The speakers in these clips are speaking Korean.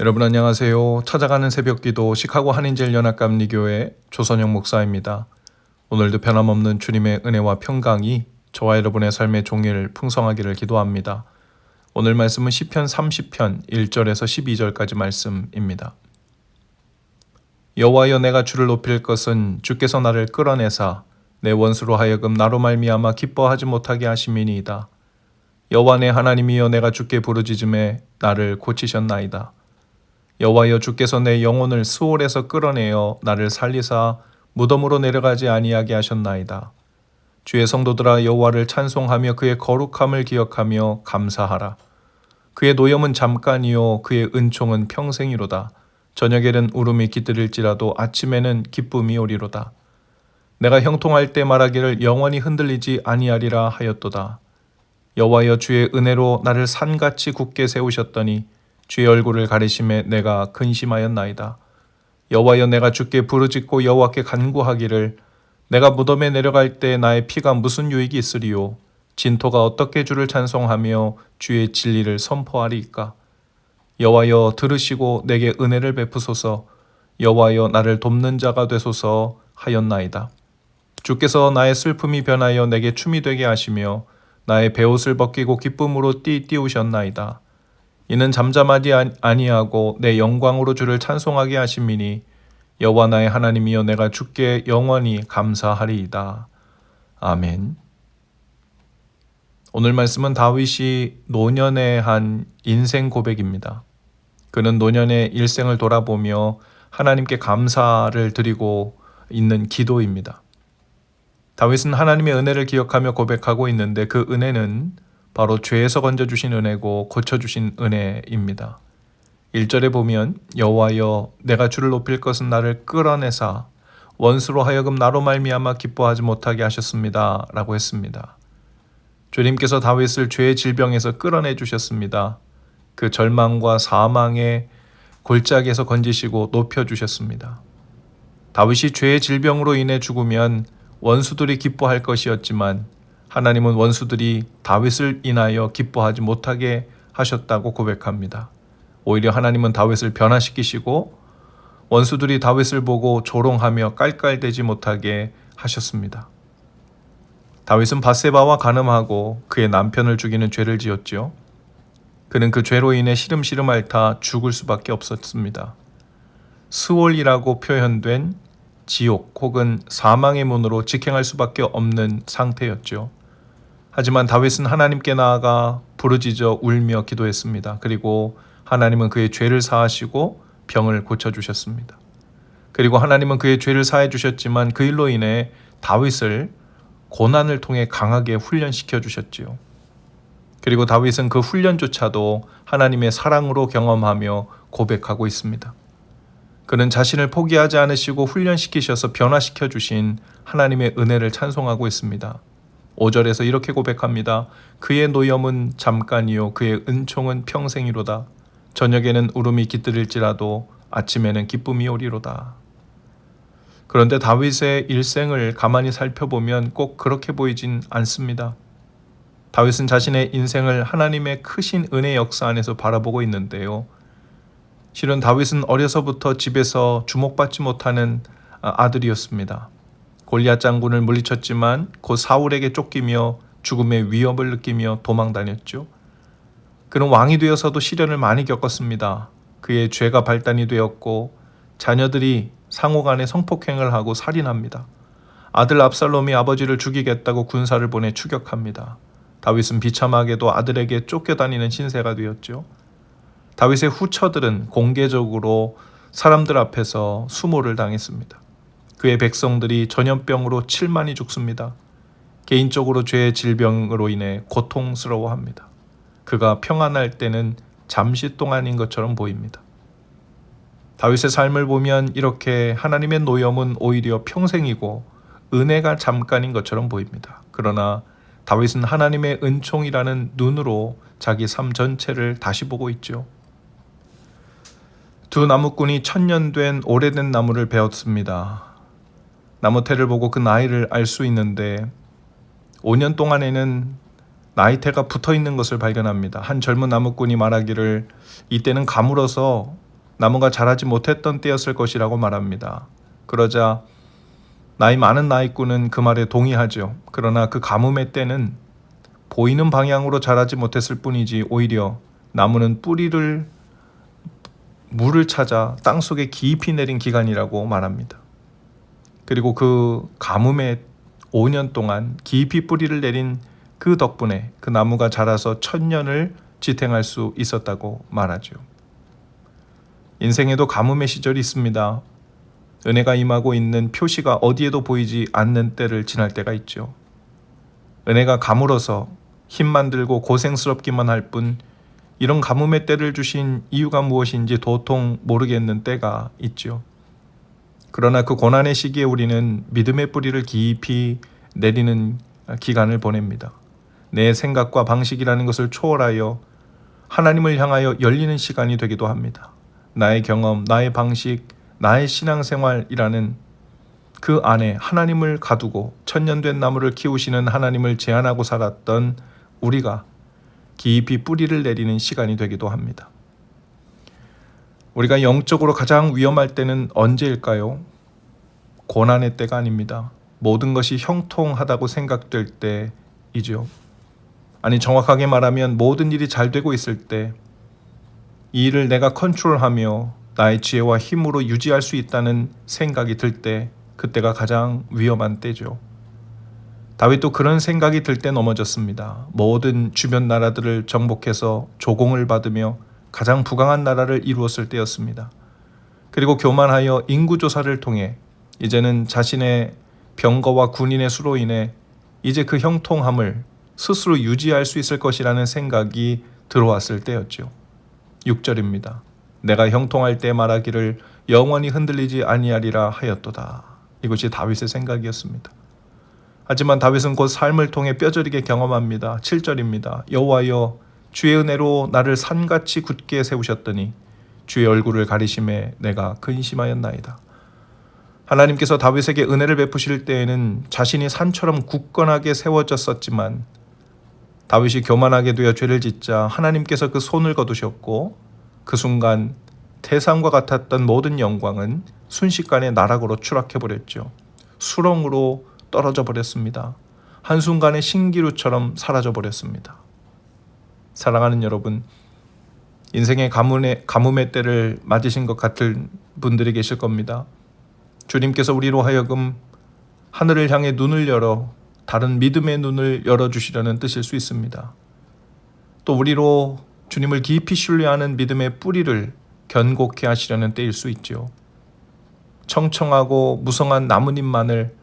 여러분 안녕하세요. 찾아가는 새벽기도 시카고 한인제일연합 감리교회 조선영 목사입니다. 오늘도 변함없는 주님의 은혜와 평강이 저와 여러분의 삶의 종일 풍성하기를 기도합니다. 오늘 말씀은 시편 30편 1절에서 12절까지 말씀입니다. 여호와여 내가 주를 높일 것은 주께서 나를 끌어내사 내 원수로 하여금 나로 말미암아 기뻐하지 못하게 하심이니이다. 여호와 내 하나님이여 내가 주께 부르짖음에 나를 고치셨나이다. 여호와여 주께서 내 영혼을 수월에서 끌어내어 나를 살리사 무덤으로 내려가지 아니하게 하셨나이다. 주의 성도들아 여호와를 찬송하며 그의 거룩함을 기억하며 감사하라. 그의 노염은 잠깐이요 그의 은총은 평생이로다. 저녁에는 울음이 깃들일지라도 아침에는 기쁨이 오리로다. 내가 형통할 때 말하기를 영원히 흔들리지 아니하리라 하였도다. 여호와여 주의 은혜로 나를 산같이 굳게 세우셨더니 주의 얼굴을 가리심에 내가 근심하였나이다. 여호와여 내가 주께 부르짖고 여호와께 간구하기를 내가 무덤에 내려갈 때 나의 피가 무슨 유익이 있으리요 진토가 어떻게 주를 찬송하며 주의 진리를 선포하리이까 여호와여 들으시고 내게 은혜를 베푸소서 여호와여 나를 돕는 자가 되소서 하였나이다. 주께서 나의 슬픔이 변하여 내게 춤이 되게 하시며 나의 베옷을 벗기고 기쁨으로 띠띠우셨나이다. 이는 잠잠하지 아니하고 내 영광으로 주를 찬송하게 하심이니 여호와 나의 하나님이여 내가 주께 영원히 감사하리이다. 아멘. 오늘 말씀은 다윗이 노년에 한 인생 고백입니다. 그는 노년의 일생을 돌아보며 하나님께 감사를 드리고 있는 기도입니다. 다윗은 하나님의 은혜를 기억하며 고백하고 있는데 그 은혜는 바로 죄에서 건져 주신 은혜고 고쳐 주신 은혜입니다. 1절에 보면 여호와여 내가 주를 높일 것은 나를 끌어내사 원수로 하여금 나로 말미암아 기뻐하지 못하게 하셨습니다. 라고 했습니다. 주님께서 다윗을 죄의 질병에서 끌어내 주셨습니다. 그 절망과 사망의 골짜기에서 건지시고 높여 주셨습니다. 다윗이 죄의 질병으로 인해 죽으면 원수들이 기뻐할 것이었지만 하나님은 원수들이 다윗을 인하여 기뻐하지 못하게 하셨다고 고백합니다. 오히려 하나님은 다윗을 변화시키시고 원수들이 다윗을 보고 조롱하며 깔깔대지 못하게 하셨습니다. 다윗은 바세바와 간음하고 그의 남편을 죽이는 죄를 지었지요. 그는 그 죄로 인해 시름시름 앓다 죽을 수밖에 없었습니다. 스올이라고 표현된 지옥 혹은 사망의 문으로 직행할 수밖에 없는 상태였죠. 하지만 다윗은 하나님께 나아가 부르짖어 울며 기도했습니다. 그리고 하나님은 그의 죄를 사하시고 병을 고쳐 주셨습니다. 그리고 하나님은 그의 죄를 사해 주셨지만 그 일로 인해 다윗을 고난을 통해 강하게 훈련시켜 주셨지요. 그리고 다윗은 그 훈련조차도 하나님의 사랑으로 경험하며 고백하고 있습니다. 그는 자신을 포기하지 않으시고 훈련시키셔서 변화시켜 주신 하나님의 은혜를 찬송하고 있습니다. 5절에서 이렇게 고백합니다. 그의 노염은 잠깐이요 그의 은총은 평생이로다. 저녁에는 울음이 깃들일지라도 아침에는 기쁨이 오리로다. 그런데 다윗의 일생을 가만히 살펴보면 꼭 그렇게 보이진 않습니다. 다윗은 자신의 인생을 하나님의 크신 은혜 역사 안에서 바라보고 있는데요. 실은 다윗은 어려서부터 집에서 주목받지 못하는 아들이었습니다. 골리앗 장군을 물리쳤지만 곧 사울에게 쫓기며 죽음의 위협을 느끼며 도망 다녔죠. 그는 왕이 되어서도 시련을 많이 겪었습니다. 그의 죄가 발단이 되었고 자녀들이 상호간에 성폭행을 하고 살인합니다. 아들 압살롬이 아버지를 죽이겠다고 군사를 보내 추격합니다. 다윗은 비참하게도 아들에게 쫓겨다니는 신세가 되었죠. 다윗의 후처들은 공개적으로 사람들 앞에서 수모를 당했습니다. 그의 백성들이 전염병으로 7만이 죽습니다. 개인적으로 죄의 질병으로 인해 고통스러워합니다. 그가 평안할 때는 잠시 동안인 것처럼 보입니다. 다윗의 삶을 보면 이렇게 하나님의 노염은 오히려 평생이고 은혜가 잠깐인 것처럼 보입니다. 그러나 다윗은 하나님의 은총이라는 눈으로 자기 삶 전체를 다시 보고 있죠. 두 나무꾼이 천년 된 오래된 나무를 베었습니다. 나무테를 보고 그 나이를 알 수 있는데 5년 동안에는 나이테가 붙어 있는 것을 발견합니다. 한 젊은 나무꾼이 말하기를 이때는 가물어서 나무가 자라지 못했던 때였을 것이라고 말합니다. 그러자 나이 많은 나이꾼은 그 말에 동의하죠. 그러나 그 가뭄의 때는 보이는 방향으로 자라지 못했을 뿐이지 오히려 나무는 뿌리를 물을 찾아 땅 속에 깊이 내린 기간이라고 말합니다. 그리고 그 가뭄의 5년 동안 깊이 뿌리를 내린 그 덕분에 그 나무가 자라서 천년을 지탱할 수 있었다고 말하죠. 인생에도 가뭄의 시절이 있습니다. 은혜가 임하고 있는 표시가 어디에도 보이지 않는 때를 지날 때가 있죠. 은혜가 가물어서 힘만 들고 고생스럽기만 할 뿐 이런 가뭄의 때를 주신 이유가 무엇인지 도통 모르겠는 때가 있죠. 그러나 그 고난의 시기에 우리는 믿음의 뿌리를 깊이 내리는 기간을 보냅니다. 내 생각과 방식이라는 것을 초월하여 하나님을 향하여 열리는 시간이 되기도 합니다. 나의 경험, 나의 방식, 나의 신앙생활이라는 그 안에 하나님을 가두고 천년된 나무를 키우시는 하나님을 제안하고 살았던 우리가 깊이 뿌리를 내리는 시간이 되기도 합니다. 우리가 영적으로 가장 위험할 때는 언제일까요? 고난의 때가 아닙니다. 모든 것이 형통하다고 생각될 때이죠. 아니 정확하게 말하면 모든 일이 잘 되고 있을 때 이 일을 내가 컨트롤하며 나의 지혜와 힘으로 유지할 수 있다는 생각이 들 때 그때가 가장 위험한 때죠. 다윗도 그런 생각이 들 때 넘어졌습니다. 모든 주변 나라들을 정복해서 조공을 받으며 가장 부강한 나라를 이루었을 때였습니다. 그리고 교만하여 인구 조사를 통해 이제는 자신의 병거와 군인의 수로 인해 이제 그 형통함을 스스로 유지할 수 있을 것이라는 생각이 들어왔을 때였죠. 6절입니다. 내가 형통할 때 말하기를 영원히 흔들리지 아니하리라 하였도다. 이것이 다윗의 생각이었습니다. 하지만 다윗은 곧 삶을 통해 뼈저리게 경험합니다. 7절입니다. 여호와여 주의 은혜로 나를 산같이 굳게 세우셨더니 주의 얼굴을 가리심에 내가 근심하였나이다. 하나님께서 다윗에게 은혜를 베푸실 때에는 자신이 산처럼 굳건하게 세워졌었지만 다윗이 교만하게 되어 죄를 짓자 하나님께서 그 손을 거두셨고 그 순간 태산과 같았던 모든 영광은 순식간에 나락으로 추락해 버렸죠. 수렁으로 떨어져 버렸습니다. 한순간에 신기루처럼 사라져 버렸습니다. 사랑하는 여러분, 인생의 가뭄의, 가뭄의 때를 맞으신 것 같은 분들이 계실 겁니다. 주님께서 우리로 하여금 하늘을 향해 눈을 열어 다른 믿음의 눈을 열어주시려는 뜻일 수 있습니다. 또 우리로 주님을 깊이 신뢰하는 믿음의 뿌리를 견고케 하시려는 때일 수 있죠. 청청하고 무성한 나뭇잎만을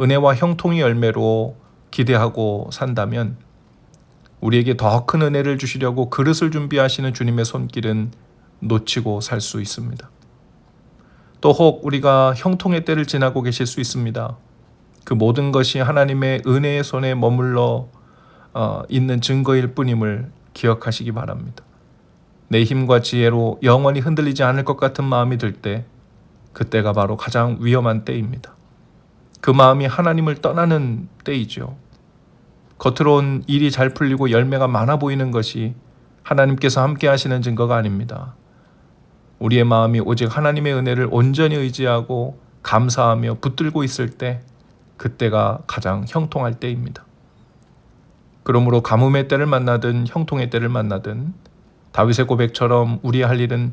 은혜와 형통의 열매로 기대하고 산다면 우리에게 더 큰 은혜를 주시려고 그릇을 준비하시는 주님의 손길은 놓치고 살 수 있습니다. 또 혹 우리가 형통의 때를 지나고 계실 수 있습니다. 그 모든 것이 하나님의 은혜의 손에 머물러 어, 있는 증거일 뿐임을 기억하시기 바랍니다. 내 힘과 지혜로 영원히 흔들리지 않을 것 같은 마음이 들 때, 그때가 바로 가장 위험한 때입니다. 그 마음이 하나님을 떠나는 때이죠. 겉으론 일이 잘 풀리고 열매가 많아 보이는 것이 하나님께서 함께 하시는 증거가 아닙니다. 우리의 마음이 오직 하나님의 은혜를 온전히 의지하고 감사하며 붙들고 있을 때 그때가 가장 형통할 때입니다. 그러므로 가뭄의 때를 만나든 형통의 때를 만나든 다윗의 고백처럼 우리 할 일은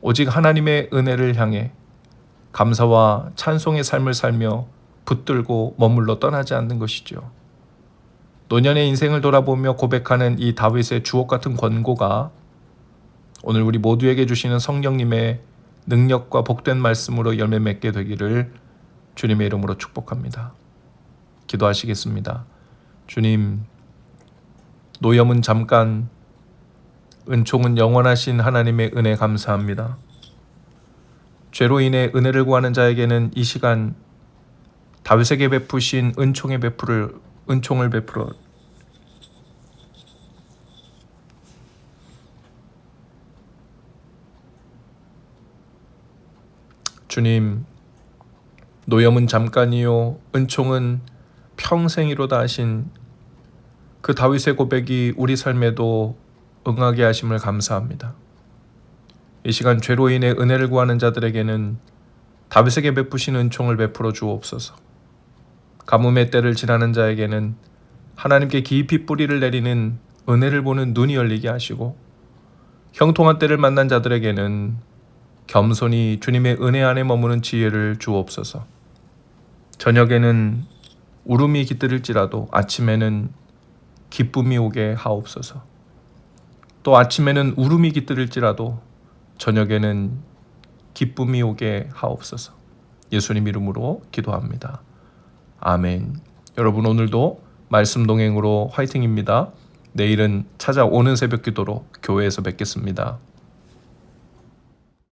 오직 하나님의 은혜를 향해 감사와 찬송의 삶을 살며 붙들고 머물러 떠나지 않는 것이죠. 노년의 인생을 돌아보며 고백하는 이 다윗의 주옥 같은 권고가 오늘 우리 모두에게 주시는 성령님의 능력과 복된 말씀으로 열매 맺게 되기를 주님의 이름으로 축복합니다. 기도하시겠습니다. 주님, 노염은 잠깐, 은총은 영원하신 하나님의 은혜 감사합니다. 죄로 인해 은혜를 구하는 자에게는 이 시간 다윗에게 베푸신 은총의 베풀을 은총을 베풀어 주님 노염은 잠깐이요 은총은 평생이로다 하신 그 다윗의 고백이 우리 삶에도 응하게 하심을 감사합니다. 이 시간 죄로 인해 은혜를 구하는 자들에게는 다윗에게 베푸신 은총을 베풀어 주옵소서. 가뭄의 때를 지나는 자에게는 하나님께 깊이 뿌리를 내리는 은혜를 보는 눈이 열리게 하시고 형통한 때를 만난 자들에게는 겸손히 주님의 은혜 안에 머무는 지혜를 주옵소서. 저녁에는 울음이 깃들일지라도 아침에는 기쁨이 오게 하옵소서. 또 아침에는 울음이 깃들일지라도 저녁에는 기쁨이 오게 하옵소서. 예수님 이름으로 기도합니다. 아멘. 여러분 오늘도 말씀 동행으로 화이팅입니다. 내일은 찾아오는 새벽 기도로 교회에서 뵙겠습니다.